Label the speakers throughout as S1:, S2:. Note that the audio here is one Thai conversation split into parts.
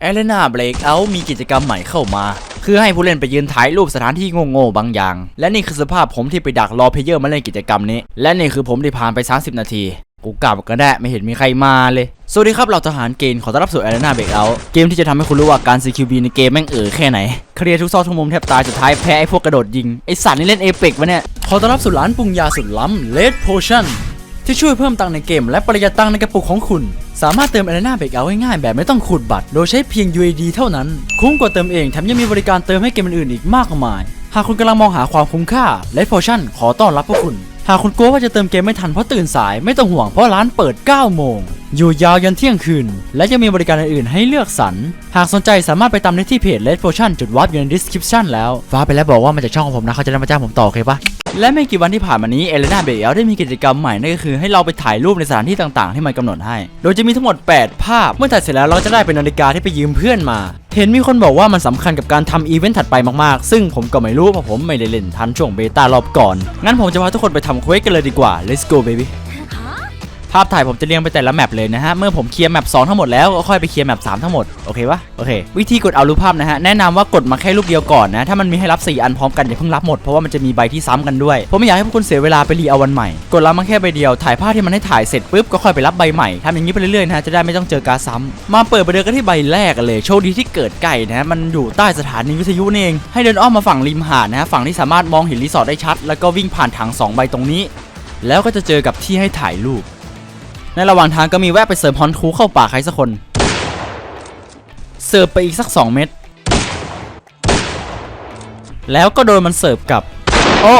S1: เอเลนาเบรกเอามีกิจกรรมใหม่เข้ามา คือให้ผู้เล่นไปยืนถ่ายรูปสถานที่โง่ๆบางอย่าง และนี่คือสภาพผมที่ไปดักรอเพลเยอร์มาเล่นกิจกรรมนี้ และนี่คือผมที่ผ่านไป 30 นาที กูกลับก็ได้ไม่เห็นมีใครมาเลย สวัสดีครับเราทหารเกณฑ์ขอต้อนรับสู่ Arena Breakout เกมที่จะทำให้คุณรู้ว่าการ CQB ในเกมแม่งเอ๋อแค่ไหน เคลียร์ทุกซอกทุกมุมแทบตายสุดท้ายแพ้ไอ้พวกกระโดดยิงไอสัตว์นี่เล่นเอ e กวะเนี่ยขอต้อนรับสู่ร้านปรุงยาสุดล้ำ Red Potion ที่ช่วยเพิ่มตังในเกม และประหยัดตังในกระปุกของคุณ สามารถเติม Arena Breakout ง่ายๆแบบไม่ต้องขูดบัตร โดยใช้เพียง UAD เท่านั้น คุ้มกว่าเติมเองแถมยังมีบริการเติมให้เกมอื่นๆอีกมากมาย หากคุณกำลังมองหาความคุ้มค่าและพอชั่นขอต้อนรับพวกคุณ หากคุณกลัวว่าจะเติมเกมไม่ทันเพราะตื่นสายไม่ต้องห่วงเพราะร้านเปิด 9 โมง อยู่ยาวยันเที่ยงคืน และยังมีบริการอื่นๆให้เลือกสรร หากสนใจสามารถไปตามได้ที่เพจ Red Potion จุดวับอยู่ใน description แล้ว ฟ้าไปแล้วบอกว่ามาจากช่องของผมนะเขาจะได้มาจ้างผมต่อโอเคปะและไม่กี่วันที่ผ่านมานี้เอเลนาเบลได้มีกิจกรรมใหม่นั่นก็คือให้เราไปถ่ายรูปในสถานที่ต่างๆ ที่มันกำหนดให้ โดยจะมีทั้งหมด 8 ภาพ เมื่อถ่ายเสร็จแล้วเราจะได้เป็นนาฬิกาที่ไปยืมเพื่อนมา เห็นมีคนบอกว่ามันสำคัญกับการทำอีเวนต์ถัดไปมากๆ ซึ่งผมก็ไม่รู้เพราะผมไม่ได้เล่นทันช่วงเบต้ารอบก่อน งั้นผมจะพาทุกคนไปทำเควสกันเลยดีกว่า let's go baby ภาพถ่ายผมจะเรียงไปแต่ละแมปเลยนะฮะ เมื่อผมเคลียร์แมป2ทั้งหมดแล้วก็ค่อยไปเคลียร์แมป3ทั้งหมด โอเคปะโอเค วิธีกดเอารูปภาพนะฮะ แนะนำว่ากดมาแค่รูปเดียวก่อนนะ ถ้ามันมีให้รับ 4 อันพร้อมกันอย่าเพิ่งรับหมด เพราะว่ามันจะมีใบที่ซ้ำกันด้วย ผมไม่อยากให้พวกคุณเสียเวลาไปรีเอาวันใหม่ กดรับมาแค่ใบเดียว ถ่ายภาพที่มันให้ถ่ายเสร็จปุ๊บก็ค่อยไปรับใบใหม่ทำอย่างนี้ไปเรื่อยๆนะจะได้ไม่ต้องเจอการซ้ำมาเปิดไปเดินกันที่ใบแรกเลย โชคดีที่เกิดไก่นะฮะมันอยู่ใต้สถานีวิทยุนี่เอง ให้เดินอ้อมมาฝั่งริมหาดนะฮะ ฝั่งที่สามารถมองเห็นรีสอร์ทได้ชัด แล้วก็วิ่งผ่านถังสองใบตรงนี้ แล้วก็จะเจอกับที่ให้ถ่ายรูป ในระหว่างทางก็มีแวะไปเสริมฮอนคูเข้าป่าใครสักคน เสิร์ฟไปอีกสัก 2 เม็ด แล้วก็โดนมันเสิร์ฟกลับ โอ้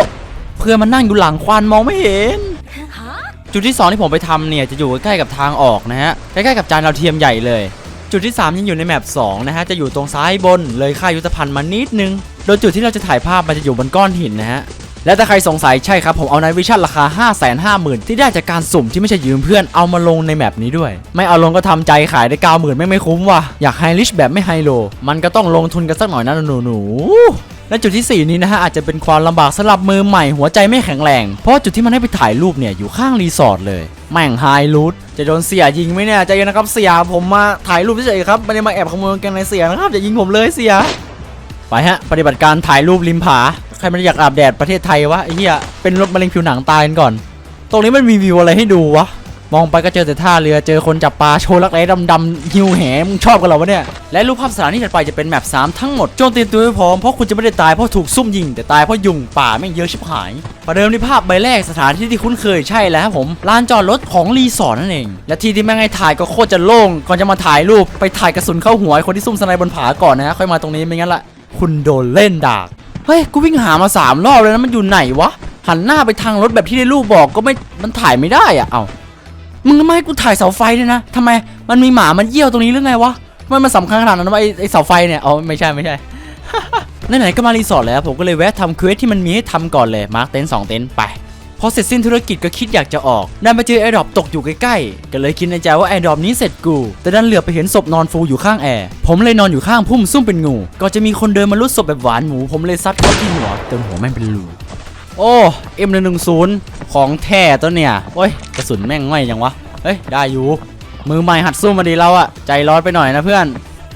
S1: เพื่อนมันนั่งอยู่หลังควานมองไม่เห็น จุดที่ 2 ที่ผมไปทำเนี่ยจะอยู่ใกล้กับทางออกนะฮะ ใกล้ๆกับจานดาวเทียมใหญ่เลย จุดที่ 3 ยังอยู่ในแมป2นะฮะ จะอยู่ตรงซ้ายบนเลยค่ายยุทธภัณฑ์มานิดนึง โดยจุดที่เราจะถ่ายภาพมันจะอยู่บนก้อนหินนะฮะ และถ้าใครสงสัยใช่ครับ ผมเอาไนวิชั่นราคา 5 5 0 0 0 0 ที่ได้จากการสุ่มที่ไม่ใช่ยืมเพื่อนเอามาลงในแมปนี้ด้วย ไม่เอาลงก็ทำใจขายได้ 90,000 ไม่ไม่คุ้มว่ะ อยากไฮริชแบบไม่ไฮโล มันก็ต้องลงทุนกันสักหน่อยนะหนูหนูๆและจุดที่ 4 นี้นะฮะอาจจะเป็นความลำบากสำหรับมือใหม่หัวใจไม่แข็งแรง เพราะจุดที่มันให้ไปถ่ายรูปเนี่ยอยู่ข้างรีสอร์ทเลย แม่งไฮรูทจะโดนเสียยิงไหมเนี่ยใจเย็นนะครับเสียผมมาถ่ายรูปเฉยๆครับไม่ได้มาแอบขโมยกางเกงในเสียนะครับอย่ายิงผมเลยเสียไปฮะปฏิบัติการถ่ายรูปริมผา ใครมันอยากอาบแดดประเทศไทยวะไอ้เหี้ยเป็นรถมะเร็งผิวหนังตายกันก่อน ตรงนี้มันมีวิวอะไรให้ดูวะมองไปก็เจอแต่ท่าเรือเจอคนจับปลาโชว์รักแร้ดำๆหิวแหมึงชอบกันเหรอวะเนี่ย และรูปภาพสถานที่ถัดไปจะเป็นแมป3ทั้งหมด โจมตีตัวให้พร้อมเพราะคุณจะไม่ได้ตายเพราะถูกซุ่มยิง แต่ตายเพราะยุงป่าแม่งเยอะชิบหาย ประเดิมที่ภาพใบแรกสถานที่ที่คุ้นเคยใช่แล้วครับผมลานจอดรถของรีสอร์ทนั่นเอง และที่ที่แม่งให้ถ่ายก็โคตรจะโล่งก่อนจะมาถ่ายรูปไปถ่ายกระสุนเข้าหัวคนที่ซุ่มสไนบนผาก่อนนะค่อยมาตรงนี้ไม่งั้นละคุณโดนเล่นดาก เฮ้ย กูวิ่งหามาสามรอบเลยนะมันอยู่ไหนวะ หันหน้าไปทางรถแบบที่ในรูปบอกก็ไม่ มันถ่ายไม่ได้อะเอามึงทำไมให้กูถ่ายเสาไฟเนี่ยนะทำไม มันมีหมา มันเยี่ยวตรงนี้หรือไงวะ มันมันสำคัญขนาดนั้นวะไอ้ไอ้เสาไฟเนี่ย อ๋อ ไม่ใช่ไม่ใช่ไหนๆก็มารีสอร์ทแล้ว ผมก็เลยแวะทำเควสที่มันมีให้ทำก่อนเลย มาร์คเต็นท์สองเต็นท์ไป พอเสร็จสิ้นธุรกิจก็คิดอยากจะออกดันไปเจอแอร์ดรอปตกอยู่ใกล้ๆก็เลยคิดในใจว่าแอร์ดรอปนี้เสร็จกู แต่ดันเหลือไปเห็นศพนอนฟูอยู่ข้างแอร์ผมเลยนอนอยู่ข้างพุ่มซุ่มเป็นงูก็จะมีคนเดินมาลุดศพแบบหวานหมูผมเลยซัดเข้าที่หัวจนหัวแม่งเป็นรูโอ้ M110 ของแท้ตัวเนี่ยโอ้ยกระสุนแม่งง่อยยังวะเฮ้ยได้อยู่มือใหม่หัดสู้มาดีแล้วอะใจร้อนไปหน่อยนะเพื่อน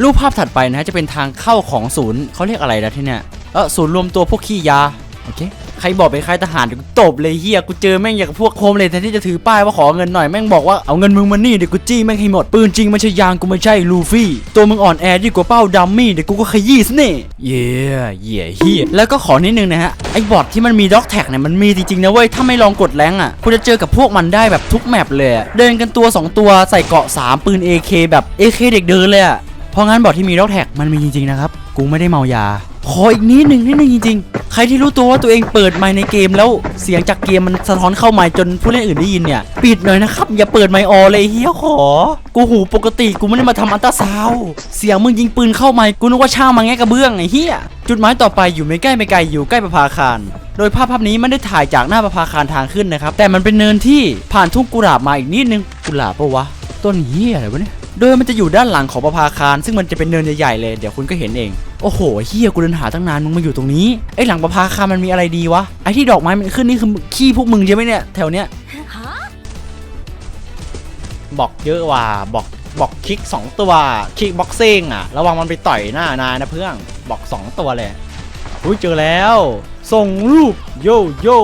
S1: รูปภาพถัดไปนะฮะจะเป็นทางเข้าของศูนย์เขาเรียกอะไรนะที่เนี่ยเออศูนย์รวมตัวพวกขี้ยาโอเค ใครบอกเป็นใครทหารเดี๋ยวกูตบเลยเฮียกูเจอแม่งอย่างกับพวกโคมเลยแทนที่จะถือป้ายว่าขอเงินหน่อยแม่งบอกว่าเอาเงินมึงมานี่เดี๋ยวกูจี้แม่งให้หมดปืนจริงไม่ใช่ยางกูไม่ใช่ลูฟี่ตัวมึงอ่อนแอยิ่งกว่าเป้าดัมมี่เดี๋ยวกูก็ขยี้ซะนี่เย่เย่เฮียแล้วก็ขอนิดนึงนะฮะไอ้บอทที่มันมีด็อกแท็กเนี่ยมันมีจริงๆนะเว้ยถ้าไม่ลองกดแรงอะคุณจะเจอกับพวกมันได้แบบทุกแมปเลยเดินกันตัว 2 ตัวใส่เกาะ 3 ปืน AK แบบ AK เด็กเดินเลยอะเพราะงั้นบอทที่มีด็อกแท็กมันมีจริงๆนะครับกูไม่ได้เมายาขออีกนิดนึงนิดนึงจริงๆ ใครที่รู้ตัวว่าตัวเองเปิดไมค์ในเกมแล้วเสียงจากเกมมันสะท้อนเข้าไมค์จนผู้เล่นอื่นได้ยินเนี่ยปิดหน่อยนะครับ อย่าเปิดไมค์ออเลยเฮียขอ กูหูปกติกูไม่ได้มาทำอันตราซาวเสียงมึงยิงปืนเข้าไมค์กูนึกว่าช่างมาแงะกระเบื้องไอ้เฮียจุดหมายต่อไปอยู่ไม่ใกล้ไม่ไกลอยู่ใกล้ประภาคารโดยภาพภาพนี้ไม่ได้ถ่ายจากหน้าประภาคารทางขึ้นนะครับ แต่มันเป็นเนินที่ผ่านทุ่งกุหลาบมาอีกนิดนึงกุหลาบปะวะต้นเฮียอะไรวะเนี่ยโดยมันจะอยู่ด้านหลังของประภาคาร ซึ่งมันจะเป็นเนินใหญ่ๆเลย เดี๋ยวคุณก็เห็นเอง โอ้โหเฮียกูเดินหาตั้งนานมึงมาอยู่ตรงนี้ไอ้หลังประภาคารมันมีอะไรดีวะไอ้ที่ดอกไม้มันขึ้นนี่คือขี้พวกมึงใช่ไหมเนี่ยแถวเนี้ยบอกเยอะว่ะบอกบอกคลิก 2 ตัวคลิกบ็อกซิ่งอะระวังมันไปต่อยหน้านายนะเพื่อนบอก 2 ตัวเลยอุ้ยเจอแล้ว ส่งรูปโยโย่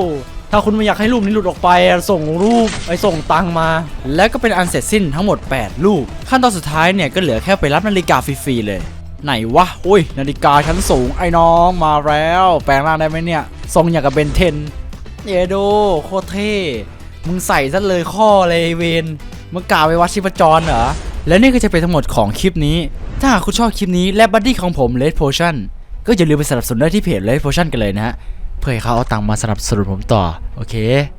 S1: ถ้าคุณไม่อยากให้รูปนี้หลุดออกไปอะส่งรูปไอ้ส่งตังค์มา แล้วก็เป็นอันเสร็จสิ้นทั้งหมด 8 รูป ขั้นตอนสุดท้ายเนี่ยก็เหลือแค่ไปรับนาฬิกาฟรีๆเลย ไหนวะอุ้ย นาฬิกาชั้นสูงไอ้น้องมาแล้ว แปลงร่างได้ไหมเนี่ย ทรงอย่างกับเบนเทนเยโดโคเท่มึงใส่ซะเลยข้อเลยเวนมึงกล่าวไปวัดชิปจรเหรอ และนี่ก็จะเป็นทั้งหมดของคลิปนี้ ถ้าหากคุณชอบคลิปนี้และบัดดี้ของผม Red Potion ก็อย่าลืมไปสนับสนุนได้ที่เพจ Red Potion กันเลยนะฮะเพื่อให้เขาเอาตังค์มาสนับสนุนผมต่อ โอเค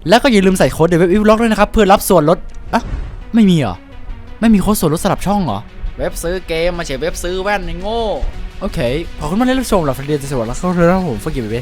S1: แล้วก็อย่าลืมใส่โค้ดเดวิดวิวล็อกด้วยนะครับ เพื่อรับส่วนลดอะไม่มีเหรอ ไม่มีโค้ดส่วนลดสำหรับช่องเหรอ เว็บซื้อเกมมาเฉยเว็บซื้อแว่นในโง่ โอเค ขอบคุณมากที่รับชมหลับฝันดีสวัสดีแล้วเข้าเรื่องของผมฟังกี้เบ๊